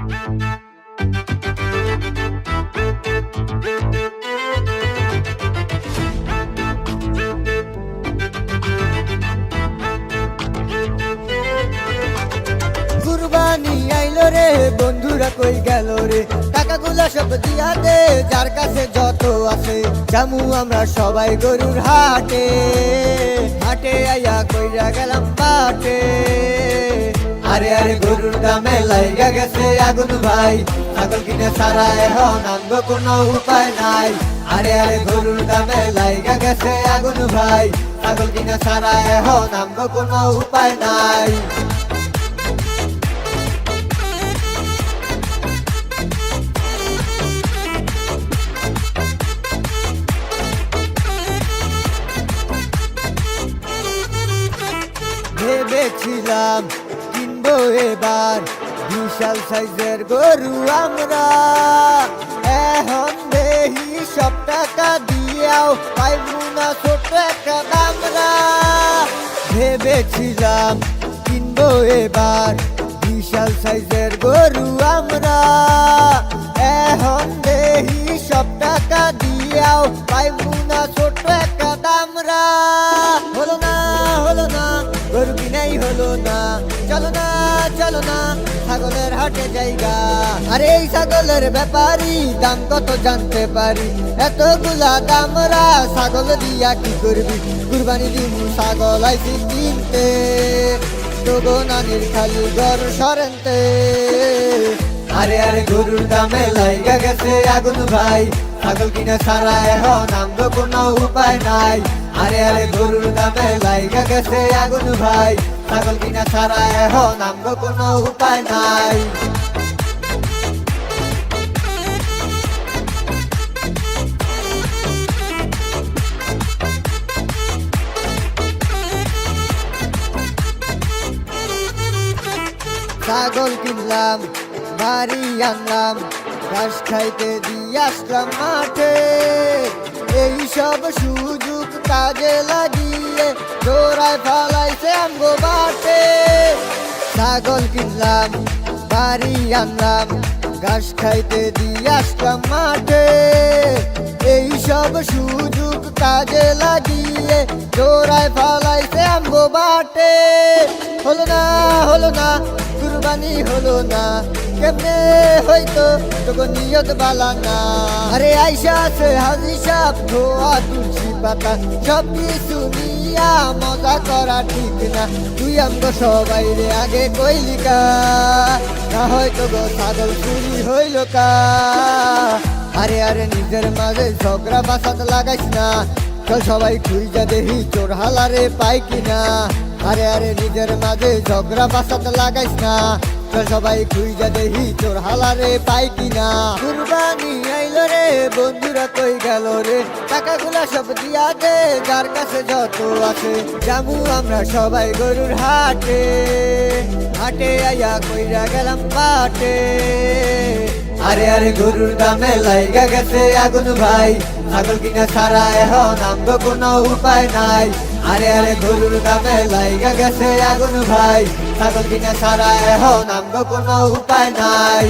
কুরবানি আইলো রে, বন্ধুরা কই গেল রে? টাকাগুলা সব দিয়া দে, যার কাছে যত আছে, জামু আমরা সবাই গরুর হাটে। হাটে আইয়া কইরা গেলাম পাটে। আরে আরে গরুর দামে লাইগা গেছে আগুন ভাই। ছাগল কিনে সারা এখন আনব কোনো উপায় নাই। আরে আরে গরুর দামে লাইগা গেছে আগুন ভাই। ছাগল কিনে সারা এখন আনব কোনো উপায় নাই। ভেবেছিলাম এবার। বিশাল সাইজের গরু আমরা। এখন দেহি সব টাকা দিয়াও পাইবো না ছোট একটা দামরা। ভেবেছিলাম কিনবো এবার। বিশাল সাইজের গরু আমরা। এখন দেহি সব টাকা দিয়াও পাইবো না ছোট একটা দামরা। হলো না হলো না, গরু কিনাই হলো না। চলো না। চলো না ছাগলের হাটে জায়গা। আরে এই ছাগলের ব্যাপারী, দাম কত জানতে পারি? এতগুলা দামরা ছাগল দিয়া কি করবি? কুরবানি দিমু ছাগল আইসি কিনতে। তোগো নানির খালি ঘর সরেনতে। আরে আরে গরুর দামে লাইগা গেছে আগুন ভাই। ছাগল কিনে সারা এখন আমগো কোনো উপায় নাই। আরে আরে গরুর দামে লাইগা গেছে আগুন ভাই। ছাগল কিনা ছাড়া এখন আমগো কোনো উপায় নাই। ছাগল কিনলাম, বাড়ি আনলাম, ঘাস খাইতে দিয়ে আসলাম মাঠে। এইসব সুযোগ কাজে লাগিয়ে জোড়ায় ফালাইছে বাটে। ছাগল কিনলাম, বাড়ি আনলাম, ঘাস খাইতে দিয়ে মাঠে। এই সব সুযোগ কাজে লাগিয়ে জোড়ায় ফালাইছে আমগো বাটে। হলো না হলো না, কুরবানি হলো না, কেমনে হয়তো তোকে নিয়ত বালা না? আরে আইসা আছে হাজি সাপ ধোয়া, তুলসী পাতা সব কিছু নিয়া মজা করা ঠিক না। তুই আমগো সবাই রে আগে কইলিকা না হয়তো গো ছাগল চুরি হইল কা। আরে আরে নিজের মাঝে ঝগড়া বাসাত লাগাইস না। চল সবাই খুঁজা দেহি চোর হালারে পাই কিনা। আরে আরে নিজের মাঝে ঝগড়া বাসাত লাগাইস না। চল সবাই খুঁজা দেহি তোর হালারে পাই কিনা? কুরবানি আইলো রে, বন্ধুরা কই গেল রে? টাকা গুলা সব দিয়া দে, যার কাছে যত আছে, জামু আমরা সবাই গরুর হাটে। হাটে আইয়া কইরা গেলাম পাটে। আরে আরে গরুর দামে লাইগা গেছে আগুন ভাই। ছাগল কিনা সারা এখন আমগো কোনো উপায় নাই। আরে আরে গরুর দামে লাইগা গেছে আগুন ভাই। ছাগল কিনা সারা এখন আমগো কোনো উপায় নাই।